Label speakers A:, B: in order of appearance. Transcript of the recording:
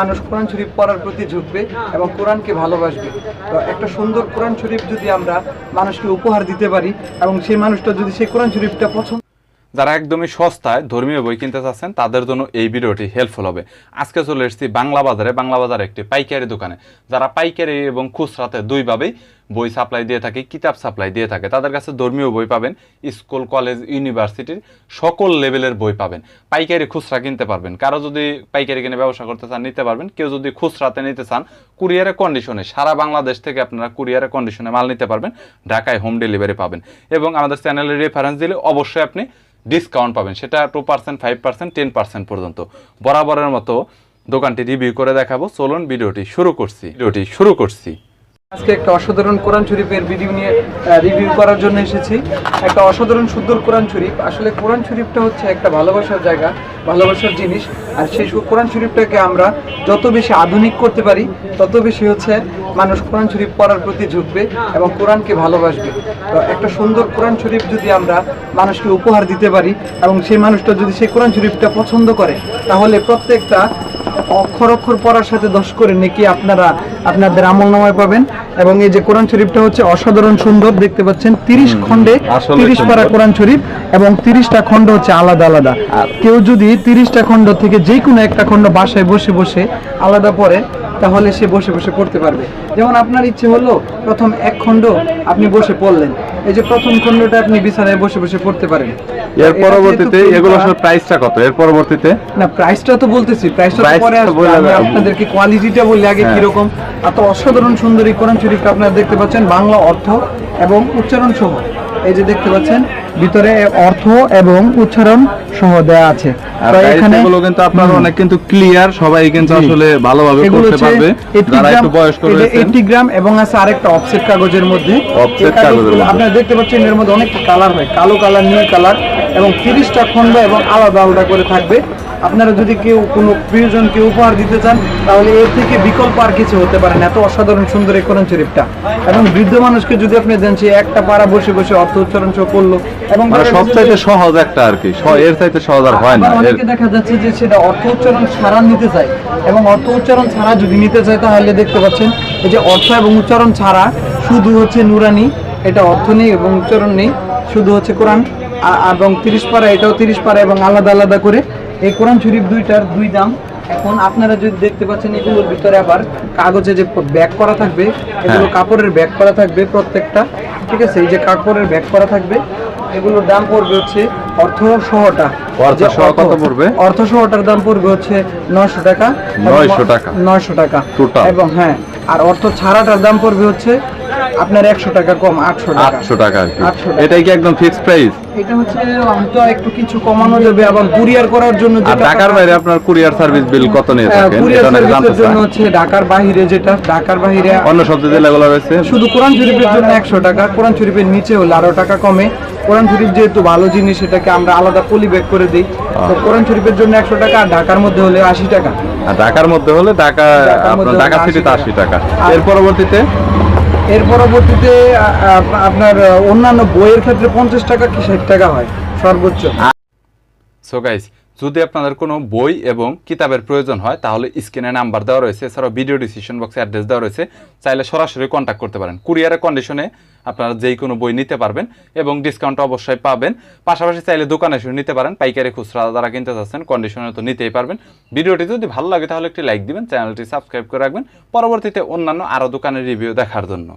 A: মানুষ কোরআন শরীফ পড়ার প্রতি ঝুঁকবে এবং কোরআনকে ভালোবাসবে। তো একটা সুন্দর কোরআন শরীফ যদি আমরা মানুষকে উপহার দিতে পারি এবং সেই মানুষটা যদি সেই কোরআন শরীফটা পছন্দ
B: যারা একদমই সস্তায় ধর্মীয় বই কিনতে চাচ্ছেন, তাদের জন্য এই ভিডিওটি হেল্পফুল হবে। আজকে চলে এসেছি বাংলা বাজারে। বাংলা বাজারে একটি পাইকারি দোকানে। যারা পাইকারি এবং খুচরাতে দুইভাবেই বই সাপ্লাই দিয়ে থাকে, কিতাব সাপ্লাই দিয়ে থাকে। তাদের কাছে ধর্মীয় বই পাবেন, স্কুল, কলেজ, ইউনিভার্সিটির সকল লেভেলের বই পাবেন। পাইকারি খুচরা কিনতে পারবেন। কারও যদি পাইকারি কিনে ব্যবসা করতে চান, নিতে পারবেন। কেউ যদি খুচরাতে নিতে চান কুরিয়ারের কন্ডিশনে সারা বাংলাদেশ থেকে আপনারা কুরিয়ারের কন্ডিশনে মাল নিতে পারবেন, ঢাকায় হোম ডেলিভারি পাবেন। এবং আমাদের চ্যানেলের রেফারেন্স দিলে অবশ্যই আপনি ডিসকাউন্ট পাবেন। সেটা two percent five percent ten percent পর্যন্ত। বরাবরের মতো দোকানটি রিভিউ করে দেখাবো। চলুন, ভিডিওটি শুরু করছি। ভিডিওটি শুরু করছি।
A: আজকে একটা অসাধারণ কোরআন শরীফের ভিডিও নিয়ে রিভিউ করার জন্য এসেছি। একটা অসাধারণ সুন্দর কোরআন শরীফ। আসলে কোরআন শরীফটা হচ্ছে একটা ভালোবাসার জায়গা, ভালোবাসার জিনিস। আর সেই কোরআন শরীফটাকে আমরা যত বেশি আধুনিক করতে পারি, তত বেশি হচ্ছে মানুষ কোরআন শরীফ পড়ার প্রতি ঝুঁকবে এবং কোরআনকে ভালোবাসবে। তো একটা সুন্দর কোরআন শরীফ যদি আমরা মানুষকে উপহার দিতে পারি এবং সেই মানুষটা যদি সেই কোরআন শরীফটা পছন্দ করে, তাহলে প্রত্যেকটা অক্ষর অক্ষর পড়ার সাথে দশ করে নাকি আপনারা আপনাদের আমল নামায় পাবেন। এবং এই যে কোরআন শরীফটা হচ্ছে অসাধারণ সুন্দর দেখতে পাচ্ছেন তিরিশ
B: খন্ডে
A: তিরিশ পারা কোরআন শরীফ এবং তিরিশটা খন্ড হচ্ছে আলাদা আলাদা। কেউ যদি তিরিশটা খন্ড থেকে যে কোনো একটা খন্ড বাসায় বসে বসে আলাদা পড়ে তাহলে সে বসে বসে পড়তে পারবে। যেমন আপনার ইচ্ছে হলো প্রথম এক খণ্ড আপনি বসে পড়লেন। এই যে প্রথম খণ্ডটা আপনি বিছানায় বসে বসে পড়তে পারেন।
C: এর পরবর্তীতে এগুলো আসলে প্রাইসটা কত? এর পরবর্তীতে?
A: না প্রাইসটা তো বলতেছি। প্রাইসটা তো পরে আসবে। আমি। আপনাদেরকে কোয়ালিটিটা বলি আগে
C: হ্যাঁ।
A: কীরকম। এত অসাধারণ সুন্দরী কোরআন শরীফটা আপনারা দেখতে পাচ্ছেন। বাংলা অর্থ এবং উচ্চারণ সহ। এই যে দেখতে পাচ্ছেন ভিতরে অর্থ এবং উচ্চারণ সহ দেওয়া আছে।
C: এখানে এগুলো কিন্তু আপনার অনেক কিন্তু ক্লিয়ার সবাই কিন্তু আসলে ভালোভাবে করতে পারবে। যারা একটু বয়স্ক
A: এটা
C: রয়েছেন।
A: 80 গ্রাম এবং আছে আরেকটা অফসেট কাগজের মধ্যে। কাগজগুলো
C: কাগজের মধ্যে।
A: আপনারা দেখতে পাচ্ছেন এর মধ্যে অনেক কালার হয়। কালো কালার নীল কালার এবং তিরিশটা খণ্ড এবং আলাদা আলাদা করে থাকবে। আপনারা যদি কেউ কোনো প্রিয়জনকে উপহার দিতে চান তাহলে এর থেকে বিকল্প আর কিছু হতে পারে না। এত অসাধারণ সুন্দর এই কোরআন শরীফটা। এবং বৃদ্ধ মানুষকে যদি আপনি দেন সে একটা পাড়া বসে বসে অর্থ উচ্চারণ সহ করল। এবং
C: মানে সবচাইতে সহজ একটা আর কি। এর চাইতে সহজ আর হয় না।
A: অনেকে দেখা যাচ্ছে যে সেটা অর্থ উচ্চারণ ছাড়া নিতে চায়। এবং অর্থ উচ্চারণ ছাড়া যদি নিতে চায় তাহলে দেখতে পাচ্ছেন এই যে অর্থ এবং উচ্চারণ ছাড়া শুধু হচ্ছে নুরানি এটা অর্থ নেই এবং উচ্চারণ নেই শুধু হচ্ছে কোরআন। এবং তিরিশ পারা এটাও তিরিশ পারা এবং আলাদা আলাদা করে এই কোরআন শরীফ দুইটার দুই দাম। এখন আপনারা যদি দেখতে পাচ্ছেন এগুলোর ভিতরে আবার কাগজে যে ব্যাগ করা থাকবে এগুলো
C: হ্যাঁ।
A: কাপড়ের ব্যাগ করা থাকবে প্রত্যেকটা। ঠিক আছে? এই যে কাপড়ের ব্যাগ করা থাকবে এগুলোর দাম পড়বে হচ্ছে অর্থ সহটা
C: অর্থ
A: যে
C: সহ কত পড়বে?
A: অর্থ সহটার দাম পড়বে হচ্ছে নয়শো টাকা।
C: 900 টাকা।
A: নয়শো টাকা। এবং হ্যাঁ আর অর্থ ছাড়াটার দাম পড়বে হচ্ছে আপনার একশো টাকা কম আটশো টাকা।
C: আটশো টাকা আর কি।
A: 800 টাকা।
C: এটাই কি একদম ফিক্সড প্রাইস
A: এটা হচ্ছে হয়তো একটু কিছু কমানো যাবে আবার কুরিয়ার করার জন্য
C: আর ঢাকার বাইরে আপনার কুরিয়ার সার্ভিস বিল কত নিয়ে থাকেন? এটা অনেকে জানতে
A: সার্ভিসের জন্য হচ্ছে ঢাকার বাইরে যেটা ঢাকার বাইরে
C: অন্য সব জেলাগুলো রয়েছে?
A: শুধু কোরআন শরীফের জন্য একশো টাকা কোরআন শরীফের নিচে হলে আরও টাকা কমে। কোরআন শরীফ যেহেতু ভালো জিনিস সেটাকে আমরা আলাদা পলি ব্যাগ করে দিই। তো কোরআন শরীফের জন্য একশো টাকা আর ঢাকার মধ্যে হলে আশি টাকা।
C: আর ঢাকার মধ্যে হলে ঢাকা আপনার ঢাকা সিটিতে
A: 80
C: আশি টাকা। এর পরবর্তীতে?
A: এর পরবর্তীতে আপনার, অন্যান্য বইয়ের ক্ষেত্রে পঞ্চাশ টাকা কি ষাট টাকা হয়? সর্বোচ্চ।
B: সো গাইস যদি আপনাদের কোনো বই এবং কিতাবের প্রয়োজন হয়, তাহলে স্ক্রিনে নাম্বার দেওয়া রয়েছে। এছাড়াও ভিডিও ডিসিশন বক্সে অ্যাড্রেস দেওয়া রয়েছে। চাইলে সরাসরি কন্ট্যাক্ট করতে পারেন। কুরিয়ারের কন্ডিশনে আপনারা যেই কোনো বই নিতে পারবেন এবং ডিসকাউন্ট অবশ্যই পাবেন। পাশাপাশি চাইলে দোকানে এসে নিতে পারেন। পাইকারি খুচরা যারা কিনতে চাচ্ছেন কন্ডিশনে তো নিতেই পারবেন। ভিডিওটি যদি ভালো লাগে, তাহলে একটি লাইক দিবেন। চ্যানেলটি সাবস্ক্রাইব করে রাখবেন। পরবর্তীতে অন্যান্য আরও দোকানের রিভিউ দেখার জন্য।